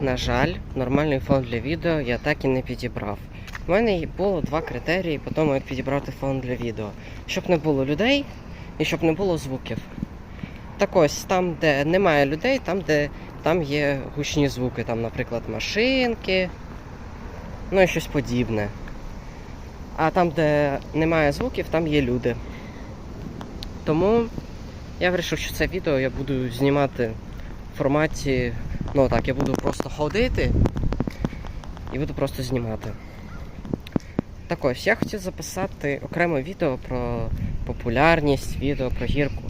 на жаль, нормальний фон для відео я так і не підібрав. У мене було два критерії по тому, як підібрати фон для відео. Щоб не було людей і щоб не було звуків. Так ось, там, де немає людей, там, де там є гучні звуки, там, наприклад, машинки, ну і щось подібне. А там, де немає звуків, там є люди. Тому я вирішив, що це відео я буду знімати форматі. Ну так, я буду просто ходити і буду просто знімати. Так ось, я хотів записати окреме відео про популярність, відео про гірку.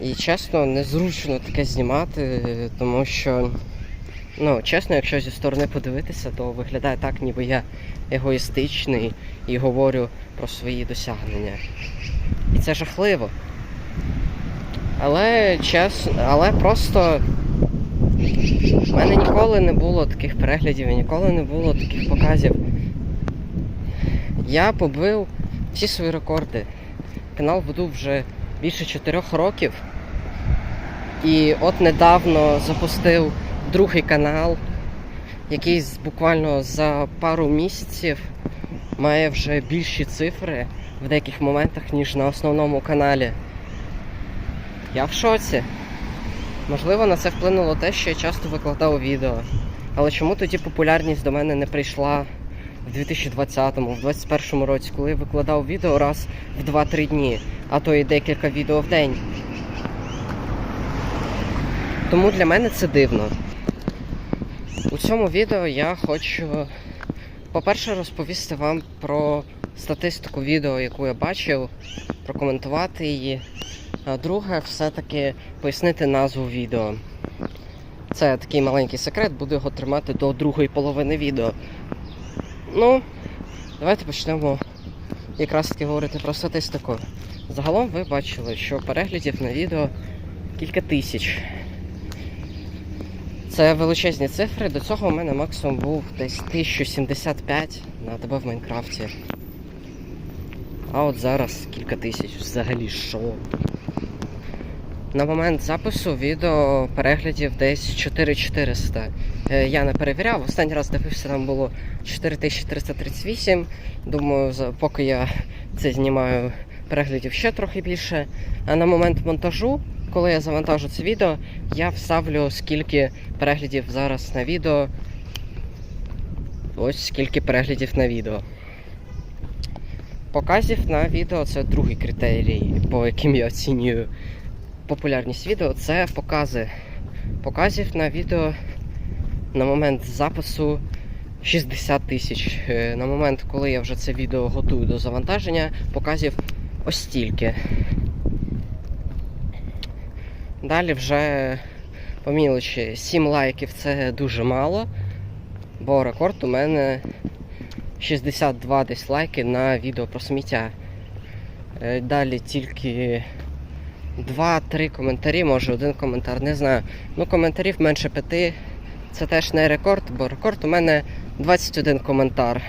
І чесно, незручно таке знімати, тому що, ну, чесно, якщо зі сторони подивитися, то виглядає так, ніби я егоїстичний і говорю про свої досягнення. І це жахливо. Але чесно, але просто в мене ніколи не було таких переглядів ніколи не було таких показів. Я побив всі свої рекорди. Канал веду вже більше 4 років. І от недавно запустив другий канал, який буквально за пару місяців має вже більші цифри в деяких моментах, ніж на основному каналі. Я в шоці. Можливо, на це вплинуло те, що я часто викладав відео. Але чому тоді популярність до мене не прийшла в 2020-му, в 2021 році, коли я викладав відео раз в 2-3 дні, а то і декілька відео в день. Тому для мене це дивно. У цьому відео я хочу, по-перше, розповісти вам про статистику відео, яку я бачив, прокоментувати її. А друге, все-таки пояснити назву відео. Це такий маленький секрет, буду його тримати до другої половини відео. Ну, давайте почнемо якраз таки говорити про статистику. Загалом ви бачили, що переглядів на відео кілька тисяч. Це величезні цифри. До цього у мене максимум був десь 1075 на тебе в Майнкрафті. А от зараз кілька тисяч. Взагалі що? На момент запису відео переглядів десь 4400. Е, Я не перевіряв, останній раз дивився, там було 4338. Думаю, поки я це знімаю, переглядів ще трохи більше. А на момент монтажу, коли я завантажу це відео, я вставлю скільки переглядів зараз на відео. Ось скільки переглядів на відео. Показів на відео це другий критерій, по яким я оцінюю популярність відео. Це покази. Показів на відео на момент запису 60 тисяч. Е, На момент, коли я вже це відео готую до завантаження, показів ось стільки. Далі вже по мілочі 7 лайків це дуже мало, бо рекорд у мене 62 десь лайки на відео про сміття. Е, Далі тільки 2-3 коментарі, може один коментар, не знаю. Ну, коментарів менше 5. Це теж не рекорд, бо рекорд у мене 21 коментар.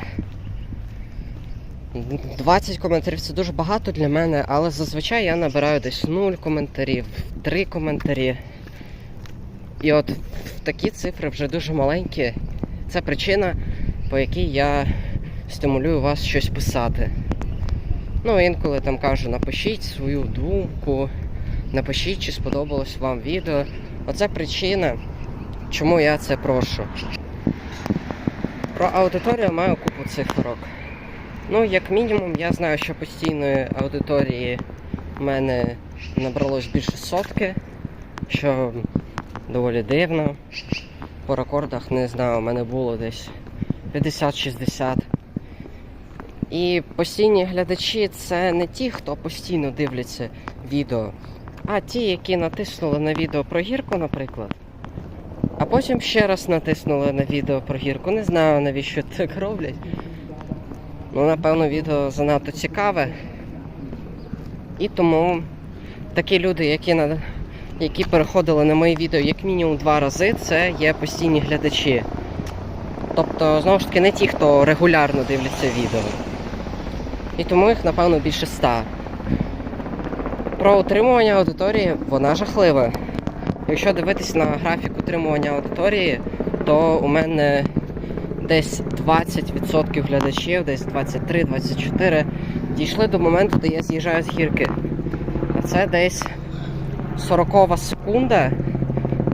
20 коментарів це дуже багато для мене, але зазвичай я набираю десь 0 коментарів, 3 коментарі. І от такі цифри вже дуже маленькі. Це причина, по якій я стимулюю вас щось писати. Ну, інколи там кажу, напишіть свою думку, напишіть, чи сподобалось вам відео. Оце причина, чому я це прошу. Про аудиторію маю купу цифрок. Ну, як мінімум, я знаю, що постійної аудиторії в мене набралось більше сотки, що доволі дивно. По рекордах не знаю, у мене було десь 50-60. І постійні глядачі це не ті, хто постійно дивляться відео, а ті, які натиснули на відео про гірку, наприклад. А потім ще раз натиснули на відео про гірку. Не знаю, навіщо так роблять. Ну, напевно, відео занадто цікаве. І тому такі люди, які, на... які переходили на мої відео як мінімум два рази, це є постійні глядачі. Тобто, знову ж таки, не ті, хто регулярно дивляться відео. І тому їх, напевно, більше ста. Про утримування аудиторії вона жахлива. якщо дивитись на графік утримування аудиторії, то у мене десь 20% глядачів, десь 23-24, дійшли до моменту, де я з'їжджаю з гірки. А це десь 40 секунда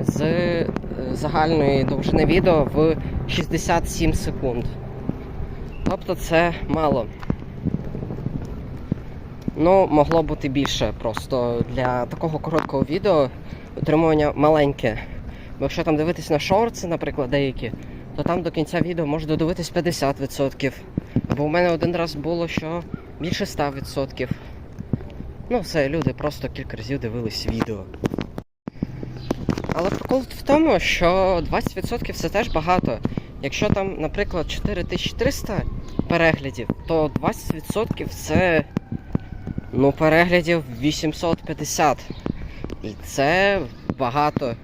з е, загальної довжини відео в 67 секунд. Тобто це мало. Ну, могло бути більше просто для такого короткого відео утримування маленьке. Бо якщо там дивитись на шорти, наприклад, деякі, то там до кінця відео може додивитись 50%. Або у мене один раз було, що більше 100%. Ну, все, люди просто кілька разів дивились відео. Але прикол в тому, що 20% це теж багато. Якщо там, наприклад, 4300 переглядів, то 20% це ну, переглядів 850. І це багато.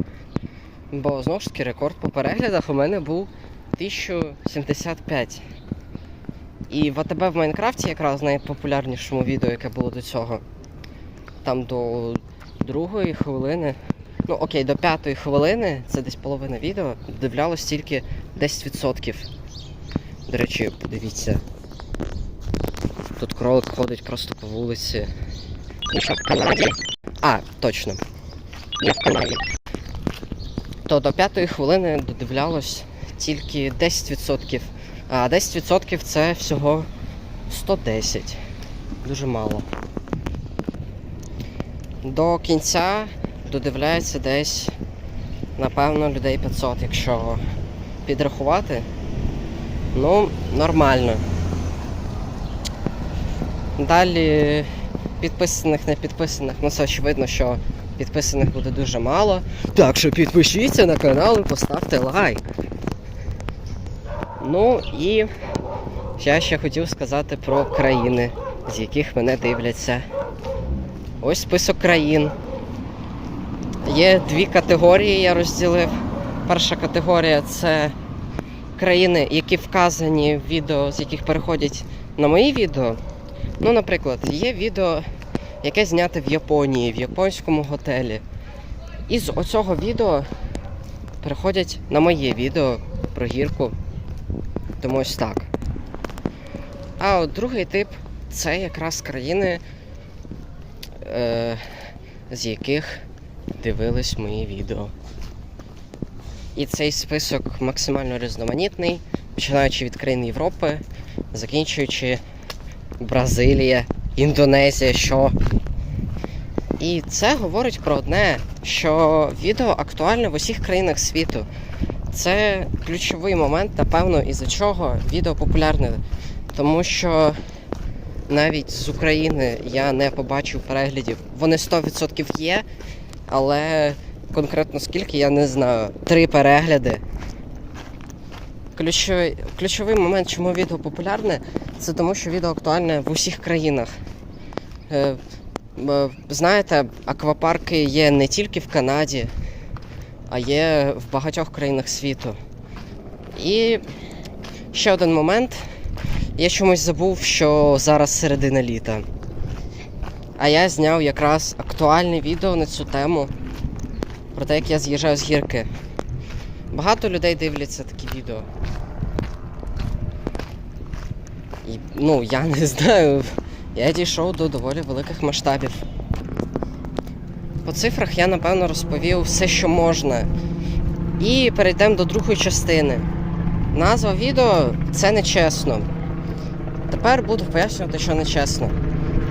Бо знову ж таки рекорд по переглядах у мене був 1075. І в АТБ в Майнкрафті якраз найпопулярнішому відео, яке було до цього. Там до другої хвилини. Ну окей, до п'ятої хвилини, це десь половина відео, дивлялось тільки 10%. До речі, подивіться. Тут кролик ходить просто по вулиці. І що в Канаді? А, точно. Я в Канаді. То до п'ятої хвилини додивлялось тільки 10%. А 10% це всього 110. Дуже мало. До кінця додивляється десь, напевно, людей 500, якщо підрахувати. Ну, нормально. Далі підписаних, не підписаних, ну це очевидно, що підписаних буде дуже мало. Так що підпишіться на канал і поставте лайк. Ну і я ще хотів сказати про країни, з яких мене дивляться. Ось список країн. Є дві категорії, я розділив. Перша категорія це країни, які вказані в відео, з яких переходять на мої відео. Ну, наприклад, є відео, яке знято в Японії, в японському готелі. І з оцього відео переходять на моє відео про гірку. Тому ось так. А от другий тип це якраз країни, е, з яких дивились мої відео. І цей список максимально різноманітний, починаючи від країн Європи, закінчуючи Бразилія, Індонезія, що. І це говорить про одне, що відео актуальне в усіх країнах світу. Це ключовий момент, напевно, із-за чого відео популярне. Тому що навіть з України я не побачив переглядів. Вони 100% є, але конкретно скільки я не знаю. Три перегляди. Ключовий, ключовий момент, чому відео популярне, це тому, що відео актуальне в усіх країнах. Е, е, знаєте, аквапарки є не тільки в Канаді, а є в багатьох країнах світу. І ще один момент. Я чомусь забув, що зараз середина літа. А я зняв якраз актуальне відео на цю тему про те, як я з'їжджаю з гірки. Багато людей дивляться такі відео. І, ну, я не знаю. Я дійшов до доволі великих масштабів. По цифрах я напевно розповів все, що можна. І перейдемо до другої частини. Назва відео це нечесно. Тепер буду пояснювати, що нечесно.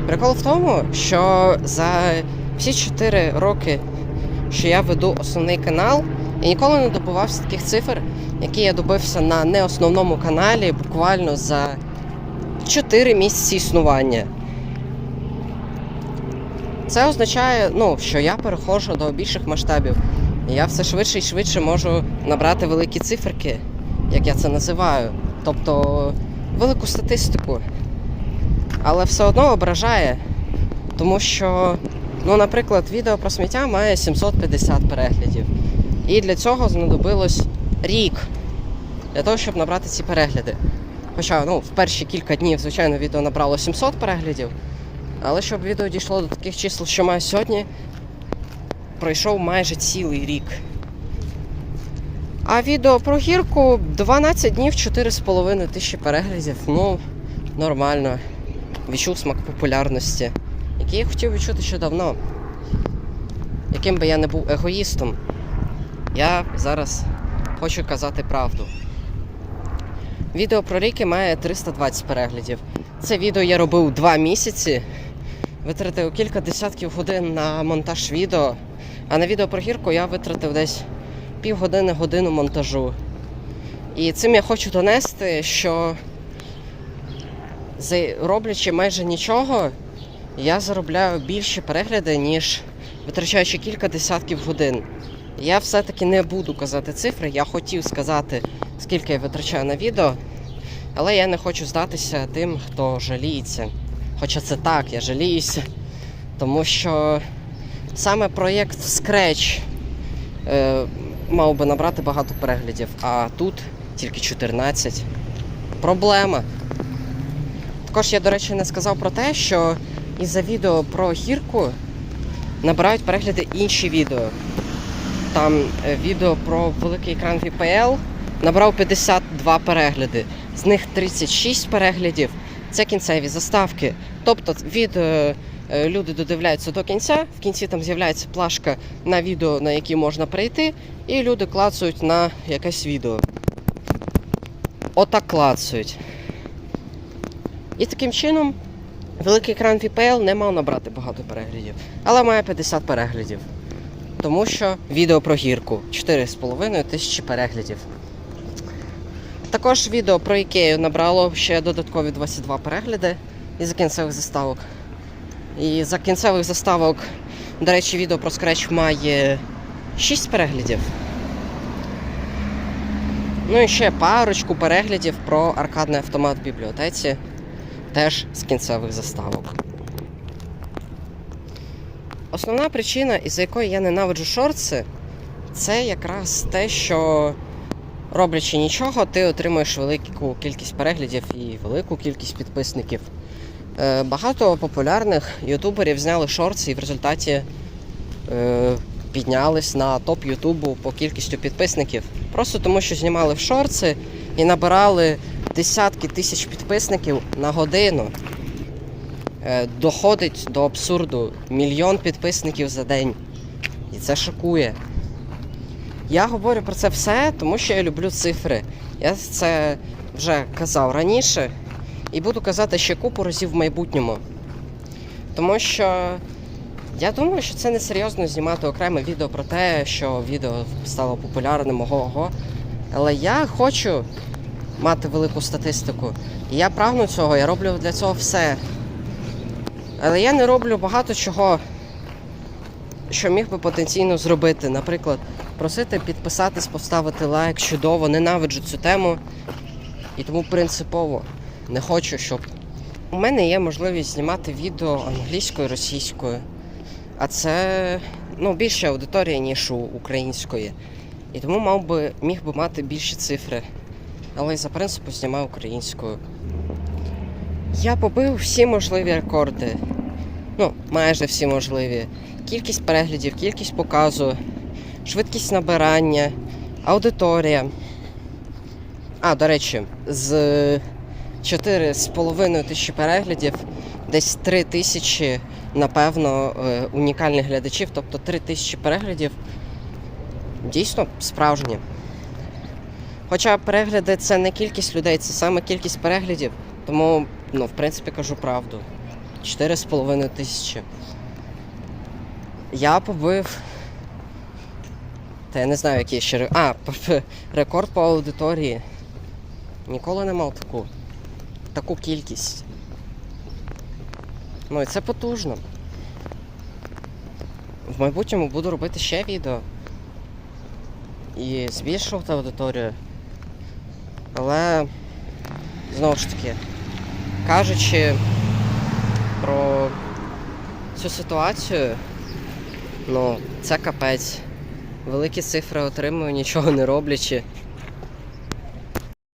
Прикол в тому, що за всі 4 роки, що я веду основний канал, я ніколи не добувався таких цифр, які я добився на неосновному каналі буквально за 4 місяці існування. Це означає, ну, що я переходжу до більших масштабів. Я все швидше і швидше можу набрати великі циферки, як я це називаю. Тобто велику статистику. Але все одно ображає, тому що, ну, наприклад, відео про сміття має 750 переглядів. І для цього знадобилось рік для того, щоб набрати ці перегляди. Хоча ну, в перші кілька днів, звичайно, відео набрало 700 переглядів. Але щоб відео дійшло до таких чисел, що має сьогодні, пройшов майже цілий рік. А відео про гірку 12 днів 4,5 тисячі переглядів. Ну, нормально. Відчув смак популярності, який я хотів відчути ще давно. Яким би я не був егоїстом, я зараз хочу казати правду. Відео про ріки має 320 переглядів. Це відео я робив 2 місяці, витратив кілька десятків годин на монтаж відео, а на відео про гірку я витратив десь півгодини годину монтажу. І цим я хочу донести, що роблячи майже нічого, я заробляю більше перегляди, ніж витрачаючи кілька десятків годин. Я все-таки не буду казати цифри, я хотів сказати, скільки я витрачаю на відео, але я не хочу здатися тим, хто жаліється. Хоча це так, я жаліюся, тому що саме проєкт Scratch е, мав би набрати багато переглядів, а тут тільки 14. Проблема. Також я, до речі, не сказав про те, що із-за відео про гірку набирають перегляди інші відео. Там е, відео про великий екран VPL набрав 52 перегляди. З них 36 переглядів це кінцеві заставки. Тобто відео е, люди додивляються до кінця, в кінці там з'являється плашка на відео, на які можна перейти, і люди клацають на якесь відео. Отак клацають. І таким чином великий екран VPL не мав набрати багато переглядів, але має 50 переглядів. Тому що відео про гірку 4,5 тисячі переглядів. Також відео про Ікею набрало ще додаткові 22 перегляди із кінцевих заставок. І за кінцевих заставок, до речі, відео про Scratch має 6 переглядів. Ну і ще парочку переглядів про аркадний автомат в бібліотеці, теж з кінцевих заставок. Основна причина, із-за якої я ненавиджу шорти, це якраз те, що роблячи нічого, ти отримуєш велику кількість переглядів і велику кількість підписників. Е, Багато популярних ютуберів зняли шорти і в результаті е, піднялись на топ Ютубу по кількістю підписників. Просто тому, що знімали в шорти і набирали десятки тисяч підписників на годину. Е, Доходить до абсурду мільйон підписників за день. І це шокує. Я говорю про це все, тому що я люблю цифри. Я це вже казав раніше і буду казати ще купу разів в майбутньому. Тому що я думаю, що це несерйозно знімати окреме відео про те, що відео стало популярним, ого-го. Але я хочу мати велику статистику. І я прагну цього, я роблю для цього все. Але я не роблю багато чого, що міг би потенційно зробити. Наприклад, просити підписатись, поставити лайк, чудово, ненавиджу цю тему. І тому принципово не хочу, щоб. У мене є можливість знімати відео англійською, російською. А це ну, більше аудиторія, ніж у української. І тому мав би, міг би мати більші цифри. Але за принципу знімаю українською. Я побив всі можливі рекорди. Ну, майже всі можливі. Кількість переглядів, кількість показу, швидкість набирання, аудиторія. А, до речі, з 4,5 тисячі переглядів десь 3 тисячі, напевно, е, унікальних глядачів, тобто 3 тисячі переглядів дійсно справжні. Хоча перегляди це не кількість людей, це саме кількість переглядів. Тому, ну, в принципі, кажу правду. 4,5 тисячі. Я побив. Та я не знаю, який ще. А, рекорд по аудиторії. Ніколи не мав таку. Таку кількість. Ну і це потужно. В майбутньому буду робити ще відео. І збільшувати аудиторію. Але знову ж таки, кажучи про цю ситуацію, ну, це капець. Великі цифри отримую, нічого не роблячи.